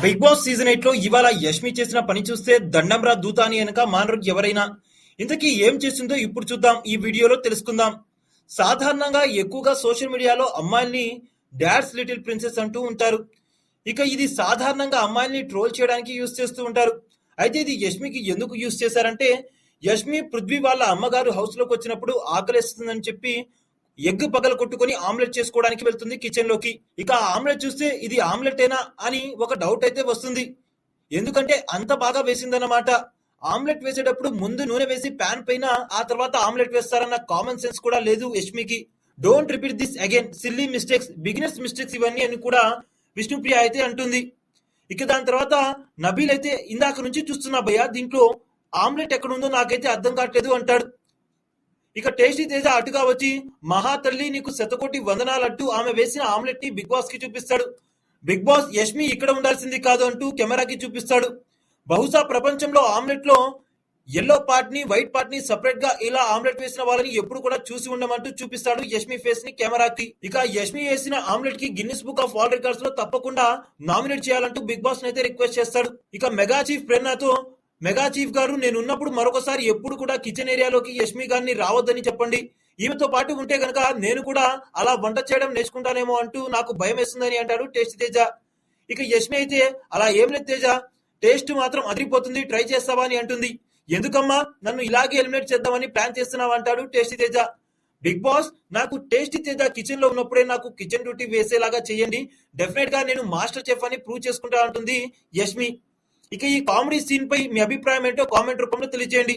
Big boss season ఎయిట్లో ఇవాళ యష్మి చేసిన పని చూస్తే దండంరా దూత అని వెనక మానరు ఎవరైనా. ఇంతకీ ఏం చేస్తుందో ఇప్పుడు చూద్దాం. ఈ వీడియోలో తెలుసుకుందాం. సాధారణంగా ఎక్కువగా సోషల్ మీడియాలో అమ్మాయిల్ని డాడ్స్ లిటిల్ ప్రిన్సెస్ అంటూ ఉంటారు. ఇక ఇది సాధారణంగా అమ్మాయిల్ని ట్రోల్ చేయడానికి యూజ్ చేస్తూ ఉంటారు. అయితే ఇది యష్మికి ఎందుకు యూజ్ చేశారంటే యష్మి పృథ్వీ వాళ్ళ అమ్మగారు హౌస్లోకి వచ్చినప్పుడు ఆకలిస్తుందని చెప్పి ఎగ్ పగల కొట్టుకొని ఆమ్లెట్ చేసుకోవడానికి వెళ్తుంది కిచెన్లోకి ఇక ఆ ఆమ్లెట్ చూస్తే ఇది ఆమ్లెటేనా అని ఒక డౌట్ అయితే వస్తుంది. ఎందుకంటే అంత బాగా వేసిందన్నమాట. ఆమ్లెట్ వేసేటప్పుడు ముందు నూనె వేసి ప్యాన్ పైన ఆ తర్వాత ఆమ్లెట్ వేస్తారన్న కామన్ సెన్స్ కూడా లేదు యష్మికి. Don't repeat this again silly mistakes beginners mistakes ఇవన్నీ అని కూడా విష్ణుప్రియ అయితే అంటుంది. ఇక దాని తర్వాత నబీల్ అయితే ఇందాక నుంచి చూస్తున్నా భయ్య దీంట్లో ఆమ్లెట్ ఎక్కడ ఉందో నాకైతే అర్థం కావట్లేదు అంటాడు. ఇక టేస్టీ తేజ అటుగా వచ్చి మహా తల్లి నీకు శతకోటి వందనాలంటూ ఆమె వేసిన ఆమ్లెట్ని బిగ్ బాస్కి చూపిస్తాడు. బిగ్ బాస్ యష్మి ఇక్కడ ఉండాల్సింది కాదు అంటూ కెమెరాకి చూపిస్తాడు. బహుశా ప్రపంచంలో ఆమ్లెట్లో ఎల్లో పార్ట్ని వైట్ పార్ట్ని సపరేట్గా ఇలా ఆమ్లెట్ వేసిన వాళ్ళని ఎప్పుడు కూడా చూసి ఉండమంటూ చూపిస్తాడు యష్మి ఫేస్ని కెమెరాకి. ఇక యష్మి వేసిన ఆమ్లెట్కి గిన్నిస్ బుక్ ఆఫ్ వరల్డ్ రికార్డ్స్లో తప్పకుండా నామినేట్ చేయాలంటూ బిగ్ బాస్ అయితే రిక్వెస్ట్ చేస్తాడు. ఇక మెగా చీఫ్ ప్రేరణతో మెగా చీఫ్ గారు నేను ఉన్నప్పుడు మరొకసారి ఎప్పుడు కూడా కిచెన్ ఏరియాలోకి యష్మి గారిని రావద్దని చెప్పండి. ఈమెతో పాటు ఉంటే గనక నేను కూడా అలా వంట చేయడం నేర్చుకుంటానేమో అంటూ నాకు భయం వేస్తుందని అంటాడు టేస్ట్ తేజ. ఇక యష్మి అయితే అలా ఏం లేదు తేజ టేస్ట్ మాత్రం అదిరిపోతుంది ట్రై చేస్తావా అని అంటుంది. ఎందుకమ్మా నన్ను ఇలాగే ఎలిమినేట్ చేద్దామని ప్లాన్ చేస్తున్నావు అంటాడు టేస్టీ తేజ. బిగ్ బాస్ నాకు టేస్ట్ తేజ కిచెన్లో ఉన్నప్పుడే నాకు కిచెన్ డ్యూటీ వేసేలాగా చేయండి. డెఫినెట్గా నేను మాస్టర్ చెఫ్ అని ప్రూవ్ చేసుకుంటా అంటుంది యష్మి. ఇక ఈ కామెడీ సీన్ పై మీ అభిప్రాయం ఏంటో కామెంట్ రూపంలో తెలియజేయండి